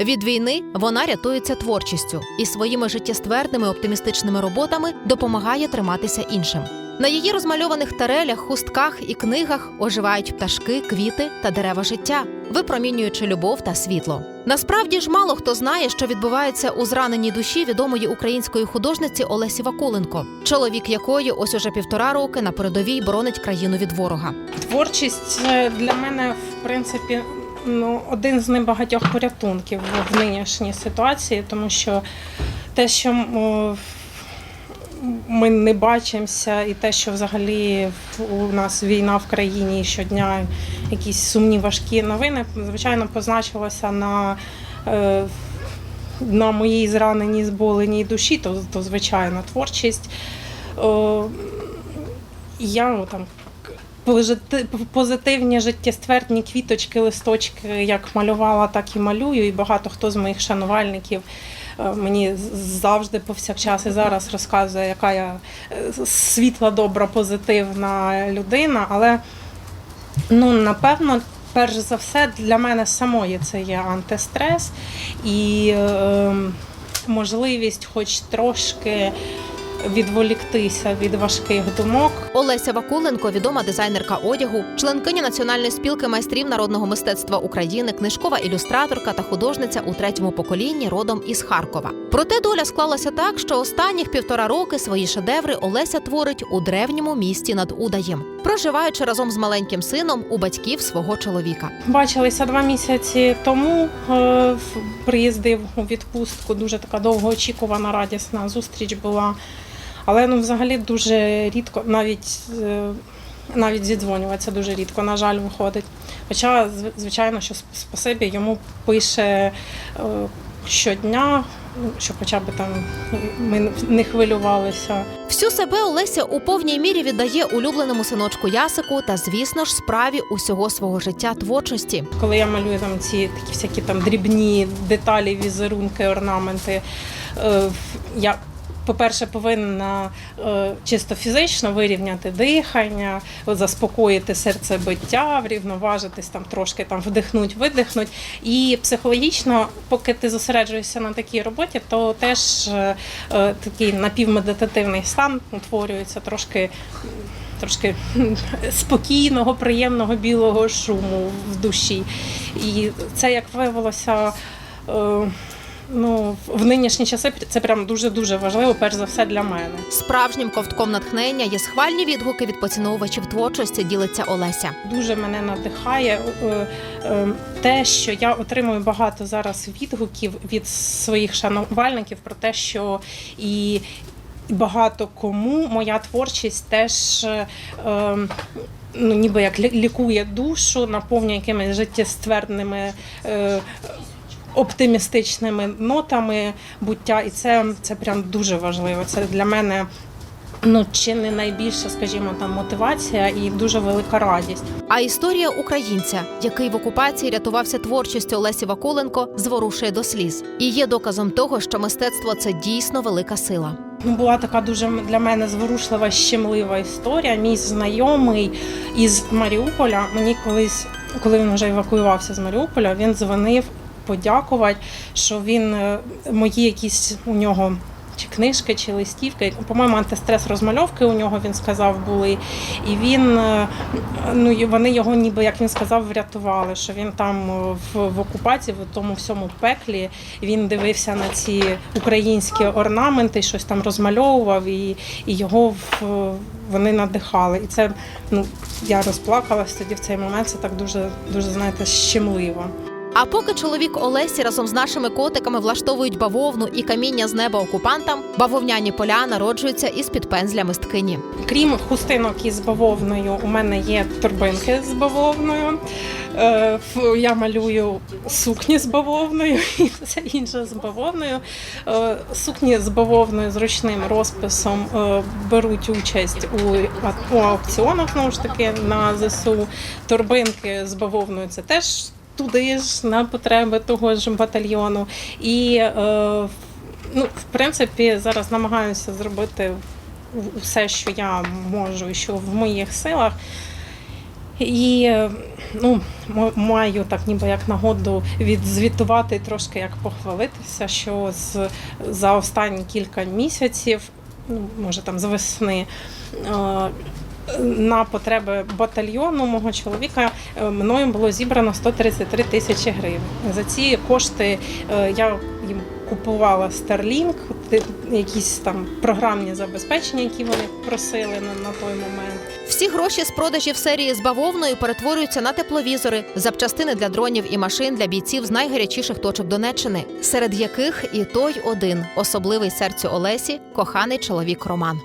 Від війни вона рятується творчістю і своїми життєствердними оптимістичними роботами допомагає триматися іншим. На її розмальованих тарелях, хустках і книгах оживають пташки, квіти та дерева життя, випромінюючи любов та світло. Насправді ж мало хто знає, що відбувається у зраненій душі відомої української художниці Олесі Вакуленко, чоловік якої ось уже півтора роки на передовій боронить країну від ворога. Творчість е, для мене, в принципі, ну, один з небагатьох порятунків в нинішній ситуації, тому що те, що ми не бачимося, і те, що взагалі у нас війна в країні і щодня якісь сумні важкі новини, звичайно, позначилося на. е, На моїй зраненій зболеній душі, то, то звичайно творчість. Я там позитивні життєствердні квіточки, листочки, як малювала, так і малюю. І багато хто з моїх шанувальників е, мені завжди повсякчас і зараз розказує, яка я е, світла, добра, позитивна людина. Але ну, напевно. Перш за все, для мене самої це є антистрес і е, можливість, хоч трошки відволіктися від важких думок, Олеся Вакуленко, відома дизайнерка одягу, членкиня Національної спілки майстрів народного мистецтва України, книжкова ілюстраторка та художниця у третьому поколінні родом із Харкова. Проте доля склалася так, що останніх півтора роки свої шедеври Олеся творить у древньому місті над Удаєм, проживаючи разом з маленьким сином у батьків свого чоловіка. Бачилися два місяці тому. е, Приїздив у відпустку. Дуже така довгоочікувана, радісна зустріч була. Але ну, взагалі дуже рідко, навіть е, навіть зідзвонюватися дуже рідко, на жаль, виходить. Хоча, звичайно, що сп- спасибі йому пише е, щодня, щоб хоча б там ми не хвилювалися. Всю себе Олеся у повній мірі віддає улюбленому синочку Ясику та, звісно ж, справі усього свого життя творчості. Коли я малюю там ці такі всякі там дрібні деталі, візерунки, орнаменти, е, я, по-перше, повинна е, чисто фізично вирівняти дихання, заспокоїти серцебиття, врівноважитись там трошки там вдихнуть, видихнуть. І психологічно, поки ти зосереджуєшся на такій роботі, то теж е, е, такий напівмедитативний стан утворюється трошки трошки спокійного, приємного білого шуму в душі. І це, як виявилося, ну, в нинішні часи це прям дуже-дуже важливо, перш за все, для мене. Справжнім ковтком натхнення є схвальні відгуки від поціновувачів творчості, ділиться Олеся. Дуже мене надихає е, е, те, що я отримую багато зараз відгуків від своїх шанувальників про те, що і багато кому моя творчість теж. е, Ну, ніби як лі- лікує душу, наповнює якимись життєствердними е, оптимістичними нотами буття, і це, це прям дуже важливо. Це для мене ну, чи не найбільша, скажімо, там мотивація і дуже велика радість. А історія українця, який в окупації рятувався творчістю Олесі Вакуленко, зворушує до сліз і є доказом того, що мистецтво це дійсно велика сила. Ну, була така дуже для мене зворушлива, щемлива історія. Мій знайомий із Маріуполя мені колись, коли він вже евакуювався з Маріуполя, він дзвонив подякувати, що він е, мої якісь у нього. Чи книжки, чи листівки, по-моєму, антистрес розмальовки у нього він сказав були. І він е, ну вони його, ніби як він сказав, врятували. Що він там е, в, в окупації, в тому всьому пеклі. Він дивився на ці українські орнаменти, щось там розмальовував, і, і його в, вони надихали. І це ну я розплакалась тоді в цей момент. Це так дуже дуже знаєте щемливо. А поки чоловік Олесі разом з нашими котиками влаштовують бавовну і каміння з неба окупантам, бавовняні поля народжуються із під пензля мисткині. Крім хустинок із бавовною, у мене є торбинки з бавовною. Е, Я малюю сукні з бавовною і все інше з бавовною. Е, Сукні з бавовною з ручним розписом е, беруть участь у, аукціонах знову ж таки на ЗСУ. Торбинки з бавовною це теж туди ж на потреби того ж батальйону. І е, ну, в принципі зараз намагаюся зробити все, що я можу, що в моїх силах. І е, ну, маю так ніби як нагоду відзвітувати трошки як похвалитися, що з, за останні кілька місяців, ну, може там з весни, е, на потреби батальйону мого чоловіка е, мною було зібрано 133 тисячі гривень. За ці кошти е, я їм купувала Starlink, якісь там програмні забезпечення, які вони просили на, на той момент. Всі гроші з продажів серії з бавовною перетворюються на тепловізори, запчастини для дронів і машин для бійців з найгарячіших точок Донеччини, серед яких і той один особливий серцю Олесі, коханий чоловік Роман.